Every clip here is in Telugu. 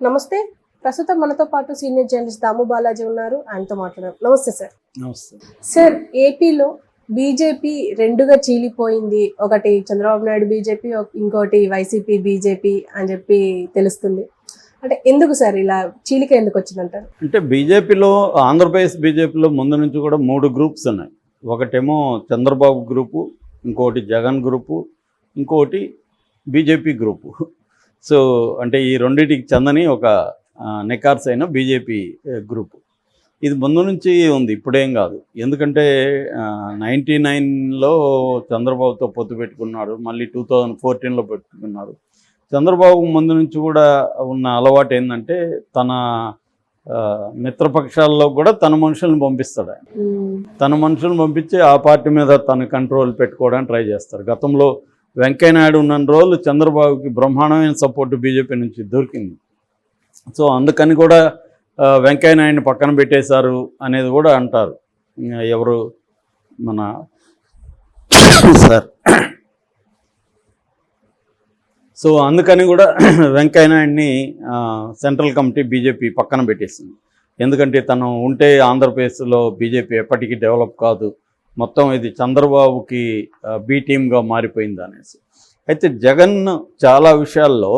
నమస్తే. ప్రస్తుతం మనతో పాటు సీనియర్ జర్నలిస్ట్ దాము బాలాజీ ఉన్నారు. ఆయనతో మాట్లాడారు నమస్తే సార్. నమస్తే. సార్ ఏపీలో బీజేపీ రెండుగా చీలిపోయింది. ఒకటి చంద్రబాబు నాయుడు బీజేపీ ఇంకోటి వైసీపీ బీజేపీ అని చెప్పి తెలుస్తుంది. అంటే ఎందుకు సార్ ఇలా చీలిక ఎందుకు వచ్చిందంటారు? అంటే బీజేపీలో ఆంధ్రప్రదేశ్ బీజేపీలో ముందు నుంచి కూడా మూడు గ్రూప్స్ ఉన్నాయి. ఒకటేమో చంద్రబాబు గ్రూపు ఇంకోటి జగన్ గ్రూపు ఇంకోటి బీజేపీ గ్రూపు. సో అంటే ఈ రెండింటికి చెందని ఒక నెకార్స్ అయిన బీజేపీ గ్రూపు. ఇది ముందు నుంచి ఉంది ఇప్పుడేం కాదు. ఎందుకంటే నైంటీ నైన్లో చంద్రబాబుతో పొత్తు పెట్టుకున్నాడు మళ్ళీ టూ థౌజండ్ ఫోర్టీన్లో పెట్టుకున్నాడు. చంద్రబాబు ముందు నుంచి కూడా ఉన్న అలవాటు ఏంటంటే తన మిత్రపక్షాల్లో కూడా తన మనుషులను పంపిస్తాడు ఆయన. తన మనుషులను పంపించి ఆ పార్టీ మీద తన కంట్రోల్ పెట్టుకోవడానికి ట్రై చేస్తారు. గతంలో వెంకయ్యనాయుడు ఉన్న రోజులు చంద్రబాబుకి బ్రహ్మాండమైన సపోర్ట్ బీజేపీ నుంచి దొరికింది. సో అందుకని కూడా వెంకయ్యనాయుడిని పక్కన పెట్టేశారు అనేది కూడా అంటారు. ఎవరు మన సార్. సో అందుకని కూడా వెంకయ్యనాయుడిని సెంట్రల్ కమిటీ బీజేపీ పక్కన పెట్టేసింది. ఎందుకంటే తను ఉంటే ఆంధ్రప్రదేశ్లో బీజేపీ ఎప్పటికీ డెవలప్ కాదు. మొత్తం ఇది చంద్రబాబుకి బి టీమ్గా మారిపోయింది అనేసి. అయితే జగన్ చాలా విషయాల్లో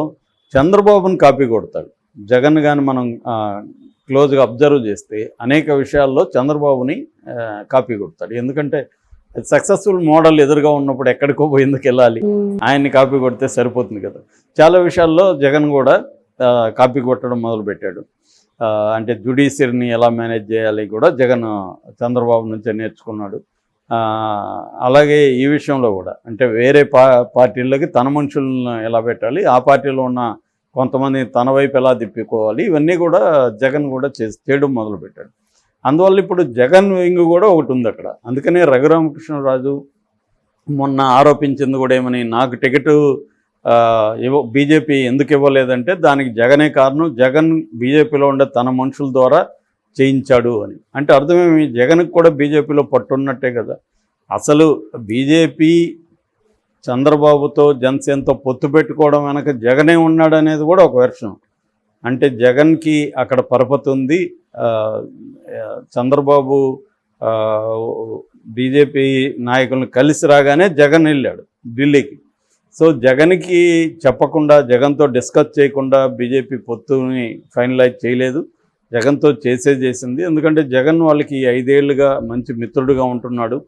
చంద్రబాబుని కాపీ కొడతాడు. జగన్ కానీ మనం క్లోజ్గా అబ్జర్వ్ చేస్తే అనేక విషయాల్లో చంద్రబాబుని కాపీ కొడతాడు. ఎందుకంటే సక్సెస్ఫుల్ మోడల్ ఎదురుగా ఉన్నప్పుడు ఎక్కడికో పోయి ఎందుకు వెళ్ళాలి ఆయన్ని కాపీ కొడితే సరిపోతుంది కదా. చాలా విషయాల్లో జగన్ కూడా కాపీ కొట్టడం మొదలుపెట్టాడు. అంటే జుడిషియరీని ఎలా మేనేజ్ చేయాలి కూడా జగన్ చంద్రబాబు నుంచే నేర్చుకున్నాడు. అలాగే ఈ విషయంలో కూడా. అంటే వేరే పా పార్టీలకి తన మనుషులను ఎలా పెట్టాలి ఆ పార్టీలో ఉన్న కొంతమంది తన వైపు ఎలా తిప్పుకోవాలి ఇవన్నీ కూడా జగన్ కూడా చేసి చేయడం మొదలుపెట్టాడు. అందువల్ల ఇప్పుడు జగన్ వింగ్ కూడా ఒకటి ఉంది అక్కడ. అందుకనే రఘురామకృష్ణరాజు మొన్న ఆరోపించింది కూడా ఏమని నాకు టికెట్ ఇవ్వ బీజేపీ ఎందుకు ఇవ్వలేదంటే దానికి జగనే కారణం. జగన్ బీజేపీలో ఉండే తన మనుషుల ద్వారా చేయించాడు అని. అంటే అర్థమేమి? జగన్కి కూడా బీజేపీలో పట్టున్నట్టే కదా. అసలు బీజేపీ చంద్రబాబుతో జనసేనతో పొత్తు పెట్టుకోవడం వెనక జగనే ఉన్నాడు అనేది కూడా ఒక వెర్షన్. అంటే జగన్కి అక్కడ పరపతి ఉంది. చంద్రబాబు బీజేపీ నాయకులను కలిసి రాగానే జగన్ వెళ్ళాడు ఢిల్లీకి. సో జగన్కి చెప్పకుండా జగన్తో డిస్కస్ చేయకుండా బీజేపీ పొత్తుని ఫైనలైజ్ చేయలేదు. జగన్తో చేసే చేసింది. ఎందుకంటే జగన్ వాళ్ళకి ఐదేళ్ళుగా మంచి మిత్రుడుగా ఉంటున్నాడు.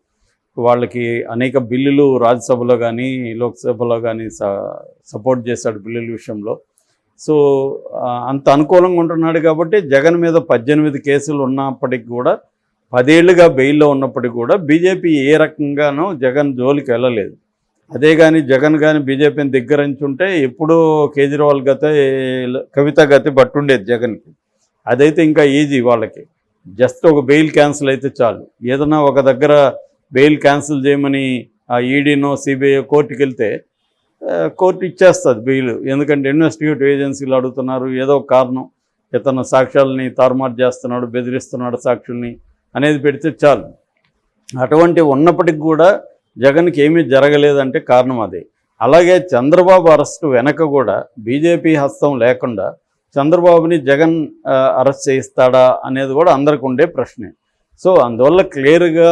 వాళ్ళకి అనేక బిల్లులు రాజ్యసభలో కానీ లోక్సభలో కానీ సపోర్ట్ చేశాడు బిల్లుల విషయంలో. సో అంత అనుకూలంగా ఉంటున్నాడు కాబట్టి జగన్ మీద పద్దెనిమిది కేసులు ఉన్నప్పటికి కూడా పదేళ్ళుగా బెయిల్లో ఉన్నప్పటికీ కూడా బీజేపీ ఏ రకంగానూ జగన్ జోలికి వెళ్ళలేదు. అదే కానీ జగన్ కానీ బీజేపీని దగ్గరించుంటే ఎప్పుడూ కేజ్రీవాల్ గతే కవిత గతి పట్టుండేది జగన్కి. అదైతే ఇంకా ఈజీ వాళ్ళకి. జస్ట్ ఒక బెయిల్ క్యాన్సిల్ అయితే చాలు. ఏదైనా ఒక దగ్గర బెయిల్ క్యాన్సిల్ చేయమని ఆ ఈడీనో సిబిఐ కోర్టుకి వెళ్తే కోర్టు ఇచ్చేస్తుంది బెయిల్ ఎందుకంటే ఇన్వెస్టిగేటివ్ ఏజెన్సీలు అడుగుతున్నారు ఏదో ఒక కారణం. ఇతను సాక్ష్యాలని తారుమారు చేస్తున్నాడు బెదిరిస్తున్నాడు సాక్షుల్ని అనేది పెడితే చాలు. అటువంటి ఉన్నప్పటికి కూడా జగన్కి ఏమీ జరగలేదంటే కారణం అదే. అలాగే చంద్రబాబు అరెస్టు వెనక కూడా బీజేపీ హస్తం లేకుండా చంద్రబాబుని జగన్ అరెస్ట్ చేయిస్తాడా అనేది కూడా అందరికి ఉండే ప్రశ్నే. సో అందువల్ల క్లియర్గా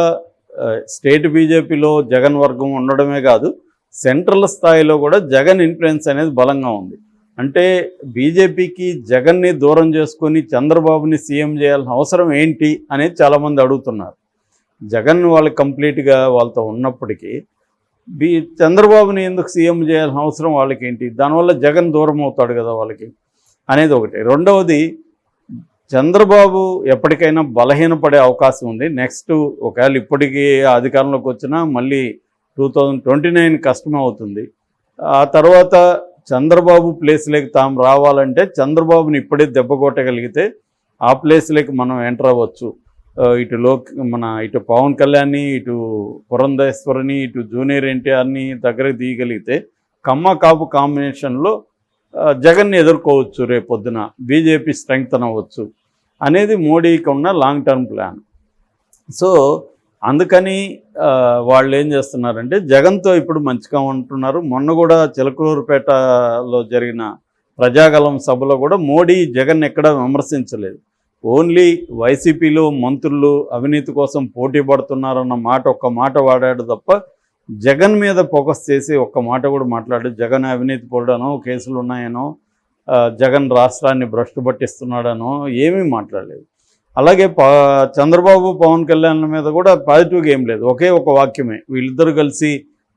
స్టేట్ బీజేపీలో జగన్ వర్గం ఉండడమే కాదు సెంట్రల్ స్థాయిలో కూడా జగన్ ఇన్ఫ్లుయెన్స్ అనేది బలంగా ఉంది. అంటే బీజేపీకి జగన్ని దూరం చేసుకొని చంద్రబాబుని సీఎం చేయాల్సిన అవసరం ఏంటి అనేది చాలామంది అడుగుతున్నారు. జగన్ వాళ్ళు కంప్లీట్గా వాళ్ళతో ఉన్నప్పటికీ బీ చంద్రబాబుని ఎందుకు సీఎం చేయాల్సిన అవసరం వాళ్ళకేంటి? దానివల్ల జగన్ దూరం అవుతాడు కదా వాళ్ళకి. అనేది ఒకటి. రెండవది చంద్రబాబు ఎప్పటికైనా బలహీనపడే అవకాశం ఉంది. నెక్స్ట్ ఒకవేళ ఇప్పటికీ అధికారంలోకి వచ్చినా మళ్ళీ టూ థౌజండ్ ట్వంటీ నైన్ కష్టమే అవుతుంది ఆ తర్వాత చంద్రబాబు ప్లేస్లోకి తాము రావాలంటే చంద్రబాబుని ఇప్పుడే దెబ్బ కొట్టగలిగితే ఆ ప్లేస్లోకి మనం ఎంటర్ అవ్వచ్చు. ఇటు లోక్ మన ఇటు పవన్ కళ్యాణ్ని ఇటు పురంధేశ్వరిని ఇటు జూనియర్ ఎన్టీఆర్ని దగ్గరకు తీయగలిగితే కమ్మ కాపు కాంబినేషన్లో జగన్ని ఎదుర్కోవచ్చు రేపొద్దున బీజేపీ స్ట్రెంగ్త్ అవ్వచ్చు అనేది మోడీకి ఉన్న లాంగ్ టర్మ్ ప్లాన్. సో అందుకని వాళ్ళు ఏం చేస్తున్నారంటే జగన్తో ఇప్పుడు మంచిగా ఉంటున్నారు. మొన్న కూడా చిలకలూరుపేటలో జరిగిన ప్రజాగలం సభలో కూడా మోడీ జగన్ ఎక్కడ విమర్శించలేదు. ఓన్లీ వైసీపీలో మంత్రులు అవినీతి కోసం పోటీ పడుతున్నారన్న మాట ఒక్క మాట వాడాడు తప్ప జగన్ మీద ఫోకస్ చేసి ఒక్క మాట కూడా మాట్లాడు జగన్ అవినీతి పడనో కేసులు ఉన్నాయనో జగన్ రాష్ట్రాన్ని భ్రష్టు పట్టిస్తున్నాడనో ఏమీ మాట్లాడలేదు. అలాగే చంద్రబాబు పవన్ కళ్యాణ్ మీద కూడా పాజిటివ్గా ఏం లేదు. ఒకే ఒక వాక్యమే. వీళ్ళిద్దరూ కలిసి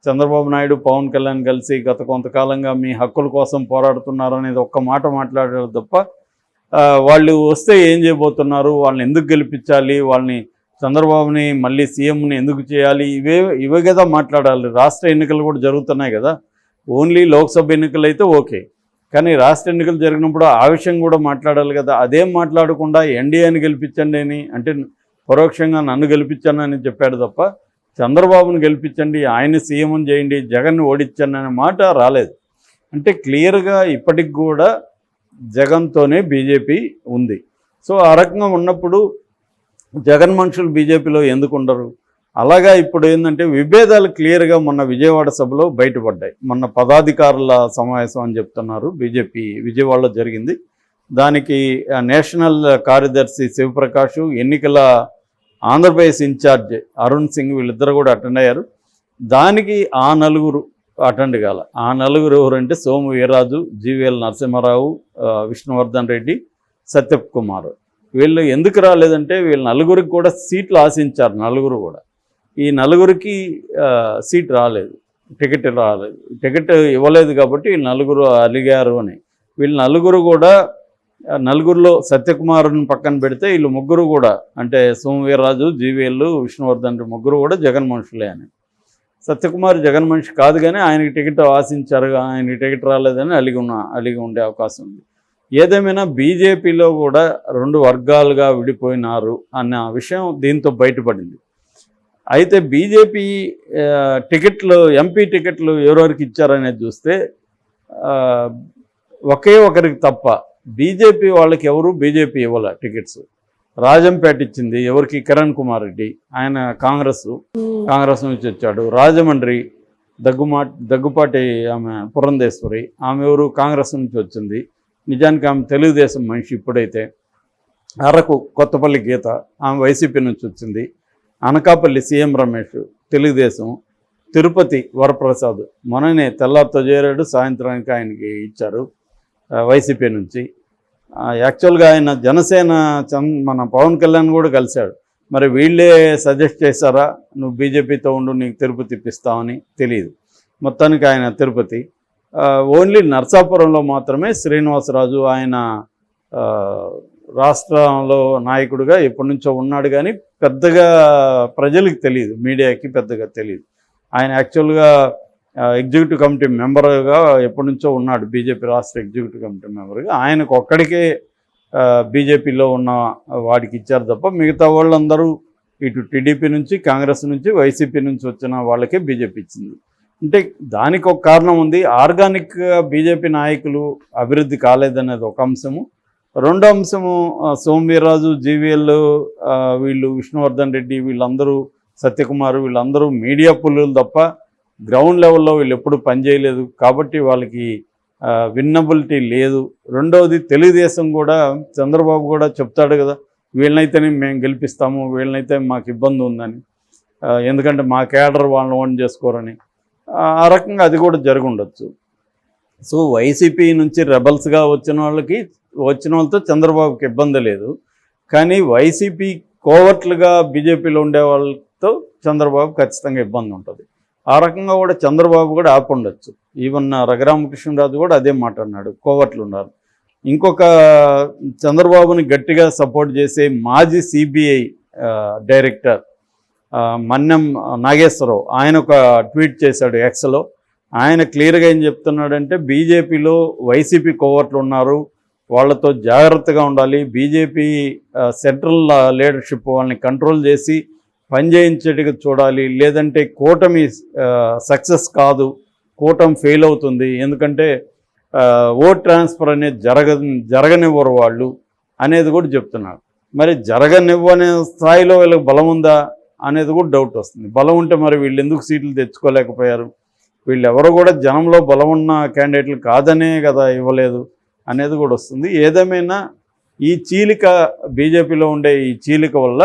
చంద్రబాబు నాయుడు పవన్ కళ్యాణ్ కలిసి గత కొంతకాలంగా మీ హక్కుల కోసం పోరాడుతున్నారు అనేది ఒక్క మాట మాట్లాడారు తప్ప వాళ్ళు వస్తే ఏం చేయబోతున్నారు? వాళ్ళని ఎందుకు గెలిపించాలి? వాళ్ళని చంద్రబాబుని మళ్ళీ సీఎంని ఎందుకు చేయాలి? ఇవే ఇవే కదా మాట్లాడాలి. రాష్ట్ర ఎన్నికలు కూడా జరుగుతున్నాయి కదా. ఓన్లీ లోక్సభ ఎన్నికలు అయితే ఓకే. కానీ రాష్ట్ర ఎన్నికలు జరిగినప్పుడు ఆ విషయం కూడా మాట్లాడాలి కదా. అదేం మాట్లాడకుండా ఎన్డీఏని గెలిపించండి అని అంటే పరోక్షంగా నన్ను గెలిపించాను అని చెప్పాడు తప్ప చంద్రబాబును గెలిపించండి ఆయన సీఎం చేయండి జగన్ని ఓడించండి అనే మాట రాలేదు. అంటే క్లియర్గా ఇప్పటికి కూడా జగన్తోనే బీజేపీ ఉంది. సో ఆ రకంగా ఉన్నప్పుడు జగన్ మనుషులు బీజేపీలో ఎందుకు ఉండరు? అలాగా ఇప్పుడు ఏంటంటే విభేదాలు క్లియర్గా మొన్న విజయవాడ సభలో బయటపడ్డాయి. మొన్న పదాధికారుల సమావేశం అని చెప్తున్నారు బీజేపీ విజయవాడలో జరిగింది. దానికి నేషనల్ కార్యదర్శి శివప్రకాష్ ఎన్నికల ఆంధ్రప్రదేశ్ ఇన్ఛార్జ్ అరుణ్ సింగ్ వీళ్ళిద్దరు కూడా అటెండ్ అయ్యారు. దానికి ఆ నలుగురు అటెండ్ కాల. ఆ నలుగురు ఎవరంటే సోము వీరాజు జీవీఎల్ నరసింహారావు విష్ణువర్ధన్ రెడ్డి సత్యప్ కుమార్. వీళ్ళు ఎందుకు రాలేదంటే వీళ్ళు నలుగురికి కూడా సీట్లు ఆశించారు నలుగురు కూడా. ఈ నలుగురికి సీట్ రాలేదు టికెట్ రాలేదు. టికెట్ ఇవ్వలేదు కాబట్టి వీళ్ళు నలుగురు అలిగారు అని. వీళ్ళు నలుగురు కూడా నలుగురిలో సత్యకుమారుని పక్కన పెడితే వీళ్ళు ముగ్గురు కూడా అంటే సోమవీర్రాజు జీవీఎల్లు విష్ణువర్ధన్ ముగ్గురు కూడా జగన్ మనుషులే అని. సత్యకుమార్ జగన్ మనిషి కాదు కానీ ఆయనకి టికెట్ ఆశించారు ఆయనకి టికెట్ రాలేదని అలిగి ఉన్న అలిగి ఉండే అవకాశం ఉంది. ఏదేమైనా బీజేపీలో కూడా రెండు వర్గాలుగా విడిపోయినారు అన్న విషయం దీంతో బయటపడింది. అయితే బీజేపీ టికెట్లు ఎంపీ టికెట్లు ఎవరెవరికి ఇచ్చారనేది చూస్తే ఒకే ఒకరికి తప్ప బీజేపీ వాళ్ళకి ఎవరు బీజేపీ ఇవ్వాల టికెట్స్. రాజంపేట ఇచ్చింది ఎవరికి? కిరణ్ కుమార్ రెడ్డి. ఆయన కాంగ్రెస్ కాంగ్రెస్ నుంచి వచ్చాడు. రాజమండ్రి దగ్గుమా దగ్గుపాటి ఆమె పురంధేశ్వరి. ఆమె ఎవరు? కాంగ్రెస్ నుంచి వచ్చింది. నిజానికి ఆమె తెలుగుదేశం మనిషి ఇప్పుడైతే. అరకు కొత్తపల్లి గీత ఆమె వైసీపీ నుంచి వచ్చింది. అనకాపల్లి సీఎం రమేష్ తెలుగుదేశం. తిరుపతి వరప్రసాద్ మొన్ననే తెల్లారితో చేరాడు సాయంత్రానికి ఆయనకి ఇచ్చారు వైసీపీ నుంచి. యాక్చువల్గా ఆయన జనసేన చంద్ మన పవన్ కళ్యాణ్ కూడా కలిశాడు. మరి వీళ్ళే సజెస్ట్ చేశారా? నువ్వు బీజేపీతో ఉండు నీకు తిరుపతి ఇప్పిస్తామని తెలియదు మొత్తానికి ఆయన తిరుపతి. ఓన్లీ నర్సాపురంలో మాత్రమే శ్రీనివాసరాజు ఆయన రాష్ట్రంలో నాయకుడిగా ఎప్పటి నుంచో ఉన్నాడు కానీ పెద్దగా ప్రజలకు తెలియదు మీడియాకి పెద్దగా తెలియదు. ఆయన యాక్చువల్గా ఎగ్జిక్యూటివ్ కమిటీ మెంబర్గా ఎప్పటి నుంచో ఉన్నాడు బీజేపీ రాష్ట్ర ఎగ్జిక్యూటివ్ కమిటీ మెంబర్గా. ఆయనకు ఒక్కడికే బీజేపీలో ఉన్న వాడికి ఇచ్చారు తప్ప మిగతా వాళ్ళందరూ ఇటు టీడీపీ నుంచి కాంగ్రెస్ నుంచి వైసీపీ నుంచి వచ్చిన వాళ్ళకే బీజేపీ ఇచ్చింది. అంటే దానికి ఒక కారణం ఉంది. ఆర్గానిక్ బీజేపీ నాయకులు అభివృద్ధి కాలేదనేది ఒక అంశము. రెండో అంశము సోమవీర్రాజు జీవీఎల్ వీళ్ళు విష్ణువర్ధన్ రెడ్డి వీళ్ళందరూ సత్యకుమార్ వీళ్ళందరూ మీడియా పుల్లులు తప్ప గ్రౌండ్ లెవెల్లో వీళ్ళు ఎప్పుడు పనిచేయలేదు. కాబట్టి వాళ్ళకి విన్నబిలిటీ లేదు. రెండవది తెలుగుదేశం కూడా చంద్రబాబు కూడా చెప్తాడు కదా వీళ్ళనైతేనే మేము గెలిపిస్తాము వీళ్ళనైతే మాకు ఇబ్బంది ఉందని. ఎందుకంటే మా క్యాడర్ వాళ్ళని ఓన్ చేసుకోరని. ఆ రకంగా అది కూడా జరుగుండొచ్చు. సో వైసీపీ నుంచి రెబల్స్గా వచ్చిన వాళ్ళకి వచ్చిన వాళ్ళతో చంద్రబాబుకి ఇబ్బంది లేదు. కానీ వైసీపీ కోవట్లుగా బీజేపీలో ఉండే వాళ్ళతో చంద్రబాబు ఖచ్చితంగా ఇబ్బంది ఉంటుంది. ఆ రకంగా కూడా చంద్రబాబు కూడా ఆపి ఈవెన్ రఘురామకృష్ణరాజు కూడా అదే మాట అన్నాడు. కోవట్లు ఉన్నారు. ఇంకొక చంద్రబాబుని గట్టిగా సపోర్ట్ చేసే మాజీ సిబిఐ డైరెక్టర్ ఆ, మన్యం నాగేశ్వరరావు ఆయన ఒక ట్వీట్ చేశాడు ఎక్స్లో ఆయన క్లియర్గా ఏం చెప్తున్నాడంటే బీజేపీలో వైసీపీ కోవర్ట్లు ఉన్నారు వాళ్ళతో జాగ్రత్తగా ఉండాలి బీజేపీ సెంట్రల్ లీడర్షిప్ వాళ్ళని కంట్రోల్ చేసి పనిచేయించేట్టుగా చూడాలి లేదంటే కూటమి సక్సెస్ కాదు కూటమి ఫెయిల్ అవుతుంది ఎందుకంటే ఓట్ ట్రాన్స్ఫర్ అనేది జరగ జరగనివ్వరు వాళ్ళు అనేది కూడా చెప్తున్నారు. మరి జరగనివ్వనే స్థాయిలో వీళ్ళకి బలం ఉందా? అనేది కూడా డౌట్ వస్తుంది. బలం ఉంటే మరి వీళ్ళు ఎందుకు సీట్లు తెచ్చుకోలేకపోయారు? వీళ్ళు ఎవరు కూడా జనంలో బలం ఉన్న క్యాండిడేట్లు కాదనే కదా ఇవ్వలేదు అనేది కూడా వస్తుంది. ఏదేమైనా ఈ చీలిక బీజేపీలో ఉండే ఈ చీలిక వల్ల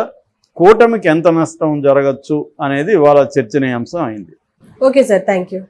కూటమికి ఎంత నష్టం జరగచ్చు అనేది ఇవాళ చర్చనీయాంశం అయింది. Okay sir thank you